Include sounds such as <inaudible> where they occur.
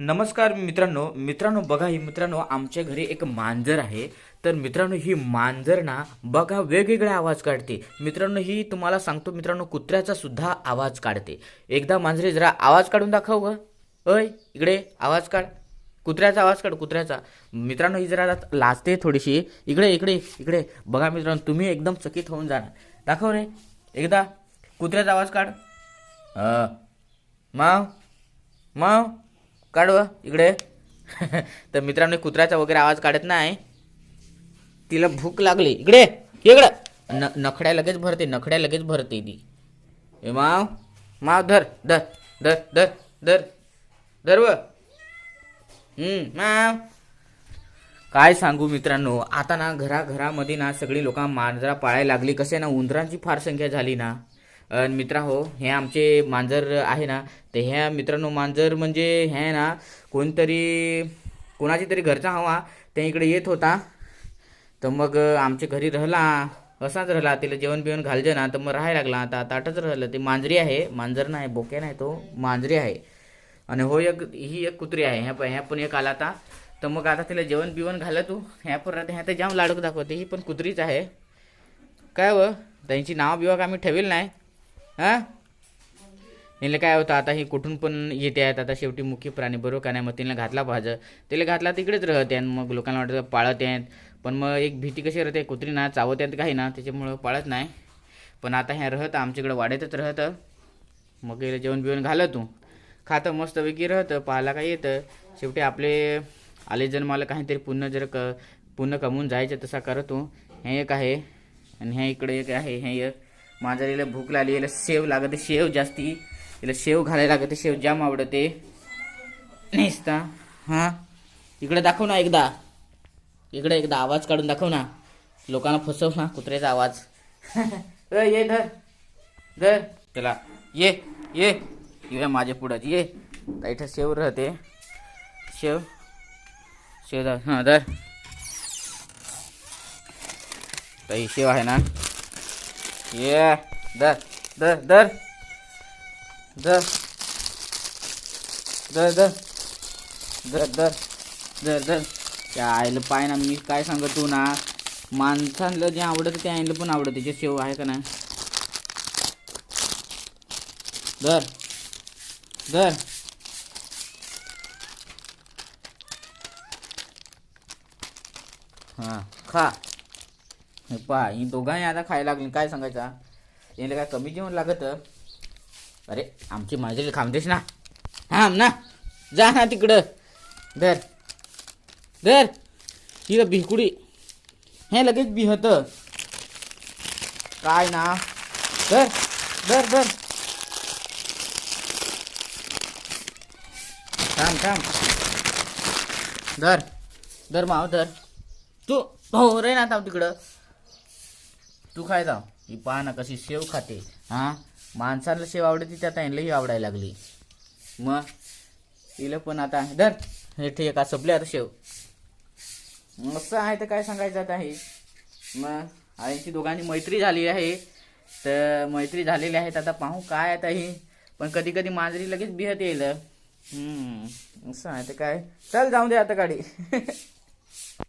नमस्कार मित्रांनो मित्रांनो बघा ही मित्रांनो आमच्या घरी एक मांजर आहे. तर मित्रांनो ही मांजर ना बघा वेगवेगळे आवाज काढते. मित्रांनो ही तुम्हाला सांगतो मित्रांनो कुत्र्याचा सुद्धा आवाज काढते. एकदा मांजरे जरा आवाज काढून दाखव ग. अय इकडे आवाज काढ. कुत्र्याचा आवाज काढ कुत्र्याचा. मित्रांनो ही जरा लाजते थोडीशी. इकडे इकडे इकडे. बघा मित्रांनो तुम्ही एकदम चकित होऊन जाणार. दाखव रे. एकदा कुत्र्याचा आवाज काढ. माव माव. काढ इकडे. <laughs> तर मित्रांनो कुत्र्याचा वगैरे आवाज काढत नाही. तिला भूक लागली. इकडे ये इकडं. न नखड्या लगेच भरते नखड्या लगेच भरते ती. ए माव माव धर धर धर धर धर धर व. माव. काय सांगू मित्रांनो आता ना घराघरामध्ये ना सगळी लोक मांजरा पाळायला लागली. कसे ना उंदरांची फार संख्या झाली ना. अन मित्रा हो हे आमचे मांजर आहे ना तर ह्या मित्रांनो मांजर म्हणजे हे ना कोणतरी कोणाची तरी घरचा हवा त्या इकडे येत होता. तर मग आमच्या घरी राहिला असाच राहिला तिला जेवण बिवण घालजे ना तर मग राहायला लागला. आता ताटच राहिलं ते मांजरी आहे मांजर नाही बोके नाही तो मांजरी आहे. आणि हो एक ही एक कुत्री आहे ह्या पण ह्या पण एक आला आता. तर मग आता तिला जेवण बिवण घाला तू ह्या पण राहते ह्या तर जाम लाडूक दाखवते ही पण कुत्रीच आहे. काय व त्यांची नाव बिवा आम्ही ठेवेल नाही. हां? तिला काय होतं आता ही कुठून पण येते आहेत आता शेवटी मुख्य प्राणी बरोबर का नाही मग तिला घातला पाहिजे. तिला घातला तिकडेच राहते आणि मग लोकांना वाटतं पाळत आहेत. पण मग एक भीती कशी राहते कुत्री ना चावत आहेत काही ना त्याच्यामुळं पाळत नाही. पण आता ह्या राहतं आमच्याकडे वाढतच राहतं. मग गेलं जेवण बिवण घालं तू. खातं मस्तपैकी राहतं पाहायला काय येतं. शेवटी आपले आले जन्माला काहीतरी पुन्हा जर क पुन्हा कमवून जायचं तसा करतो. हे एक आहे. आणि ह्या इकडे एक आहे हे एक. माझ्या याला भूक लागली याला शेव लागते शेव जास्ती. याला शेव घालायला लागते शेव जाम आवडते. नेसता. हां? इकडे दाखव ना एकदा. इकडे एकदा आवाज काढून दाखव ना. लोकांना फसव ना कुत्र्याचा आवाज. <laughs> ये धर. धर. त्याला ये ये. ये माझ्या पुढं ये. तर इथं शेव राहते. शेव. शेव हां धर. तर ही शेव आहे ना? ये धर धर धर धर धर धर धर धर धर धर त्या आईला पाय ना मी काय सांगतो ना माणसांना जे आवडतं ते आईला पण आवडतं त्याचे शेव आहे का नाही? धर धर हां खा. पहा ही दोघांनी आता खायला लागली. काय सांगायचा याला काय कमी जेवण लागत? अरे आमची माझी खामतेस ना. थांब ना. जा ना तिकडं. धर. धर. ही भिकुडी. हे लगेच बिहत. काय ना? धर. धर धर. थांब थांब. धर. धर माव धर. तू हो रे ना थांब तिकडं. तू काय जाव? ही पहा ना कशी शेव खाते हां? माणसाला शेव आवडते त्यात यांनाही आवडायला लागली. मग? तिला पण आता धर हे ठीक आहे सपले आता शेव. मस्त आहे तर काय सांगायचं आता हे? मग? आईची दोघांची मैत्री झाली आहे. तर मैत्री झालेली आहेत आता पाहू काय आता ही. पण कधी कधी मांजरी लगेच बिहत येईल. असं आहे तर काय? चल जाऊ दे आता गाडी. <laughs>